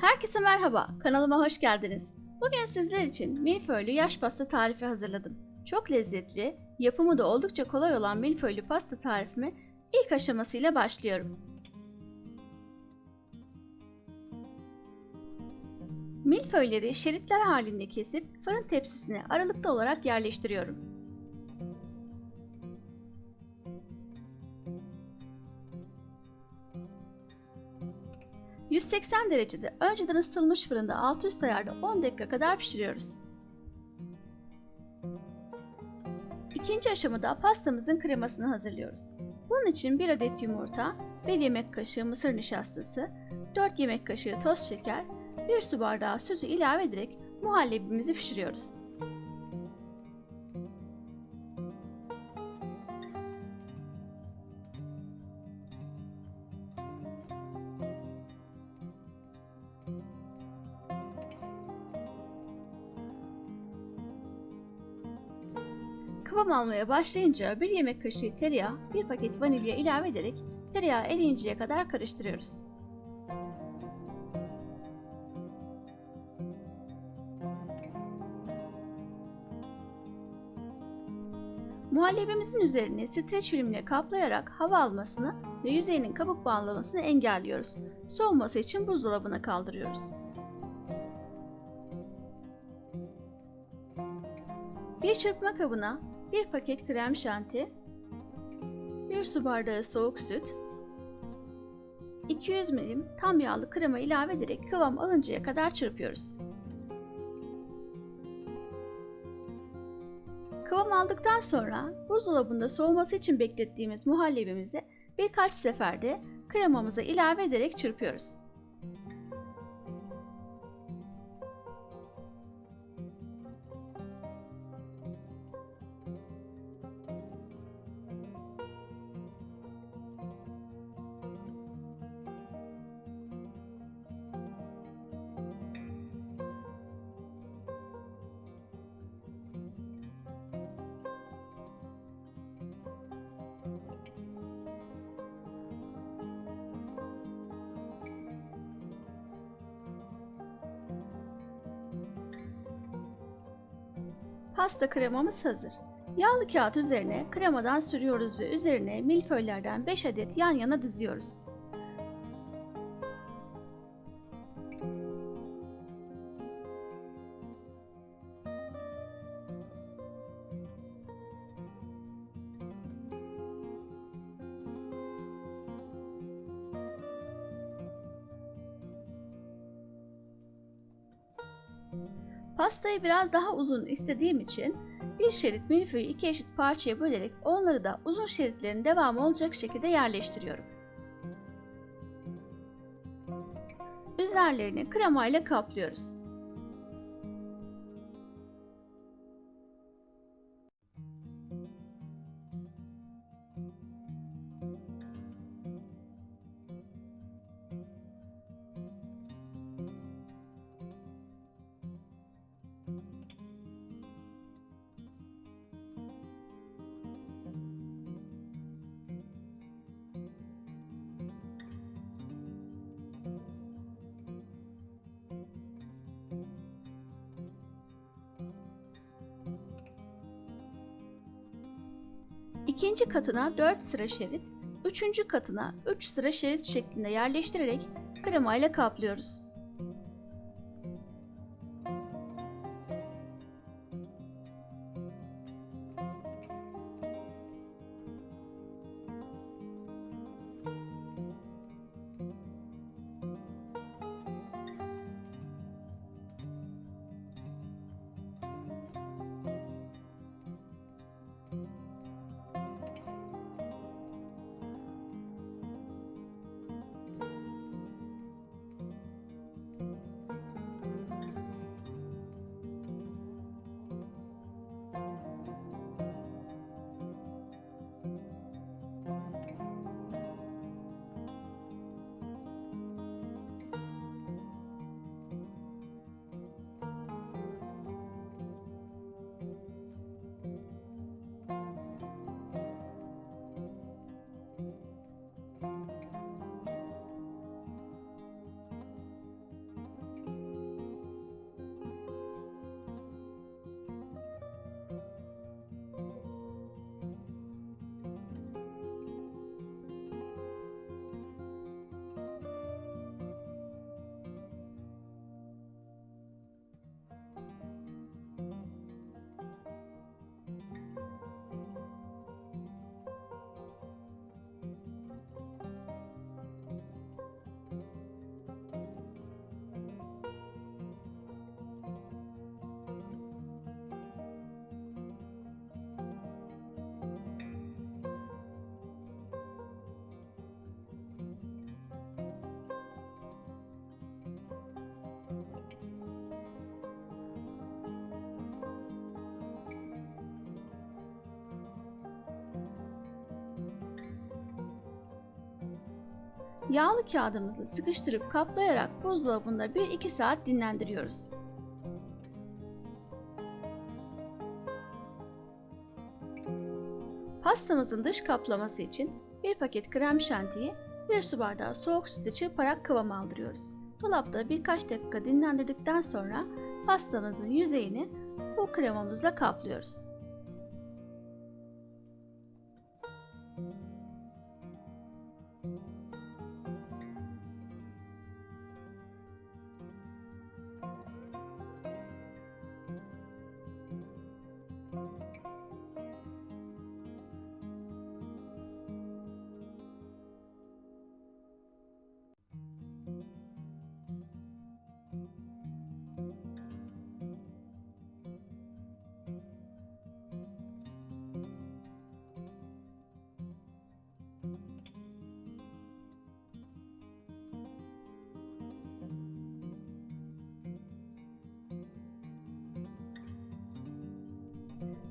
Herkese merhaba, kanalıma hoş geldiniz. Bugün sizler için milföylü yaş pasta tarifi hazırladım. Çok lezzetli, yapımı da oldukça kolay olan milföylü pasta tarifimi ilk aşamasıyla başlıyorum. Milföyleri şeritler halinde kesip fırın tepsisine aralıkta olarak yerleştiriyorum. ...180 derecede önceden ısıtılmış fırında alt üst ayarda 10 dakika kadar pişiriyoruz. İkinci aşamada pastamızın kremasını hazırlıyoruz. Bunun için 1 adet yumurta, 1 yemek kaşığı mısır nişastası, 4 yemek kaşığı toz şeker, 1 su bardağı sütü ilave ederek muhallebimizi pişiriyoruz. Kıvam almaya başlayınca 1 yemek kaşığı tereyağı, 1 paket vanilya ilave ederek tereyağı eriyinceye kadar karıştırıyoruz. Muhallebimizin üzerini streç filmle kaplayarak hava almasını ve yüzeyinin kabuk bağlamasını engelliyoruz. Soğuması için buzdolabına kaldırıyoruz. Bir çırpma kabına 1 paket krem şanti, 1 su bardağı soğuk süt, 200 ml tam yağlı krema ilave ederek kıvam alıncaya kadar çırpıyoruz. Kıvam aldıktan sonra buzdolabında soğuması için beklettiğimiz muhallebimizi birkaç seferde kremamıza ilave ederek çırpıyoruz. Pasta kremamız hazır. Yağlı kağıt üzerine kremadan sürüyoruz ve üzerine milföylerden 5 adet yan yana diziyoruz. Pastayı biraz daha uzun istediğim için bir şerit milföyü iki eşit parçaya bölerek onları da uzun şeritlerin devamı olacak şekilde yerleştiriyorum. Üzerlerini kremayla kaplıyoruz. İkinci katına 4 sıra şerit, üçüncü katına 3 sıra şerit şeklinde yerleştirerek kremayla kaplıyoruz. Yağlı kağıdımızı sıkıştırıp kaplayarak buzdolabında 1-2 saat dinlendiriyoruz. Pastamızın dış kaplaması için bir paket krem şantiyi bir su bardağı soğuk sütle çırparak kıvam aldırıyoruz. Dolapta birkaç dakika dinlendirdikten sonra pastamızın yüzeyini bu kremamızla kaplıyoruz.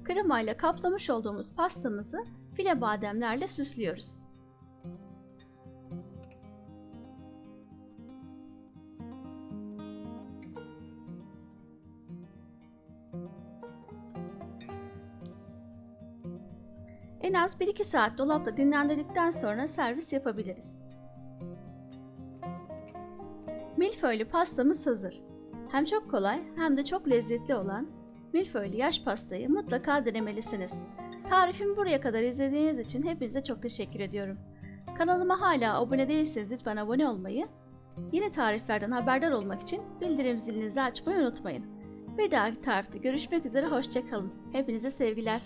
Kremayla kaplamış olduğumuz pastamızı file bademlerle süslüyoruz. En az 1-2 saat dolapta dinlendirdikten sonra servis yapabiliriz. Milföylü pastamız hazır. Hem çok kolay hem de çok lezzetli olan milföylü yaş pastayı mutlaka denemelisiniz. Tarifimi buraya kadar izlediğiniz için hepinize çok teşekkür ediyorum. Kanalıma hala abone değilseniz lütfen abone olmayı, yeni tariflerden haberdar olmak için bildirim zilinizi açmayı unutmayın. Bir dahaki tarifte görüşmek üzere, hoşçakalın. Hepinize sevgiler.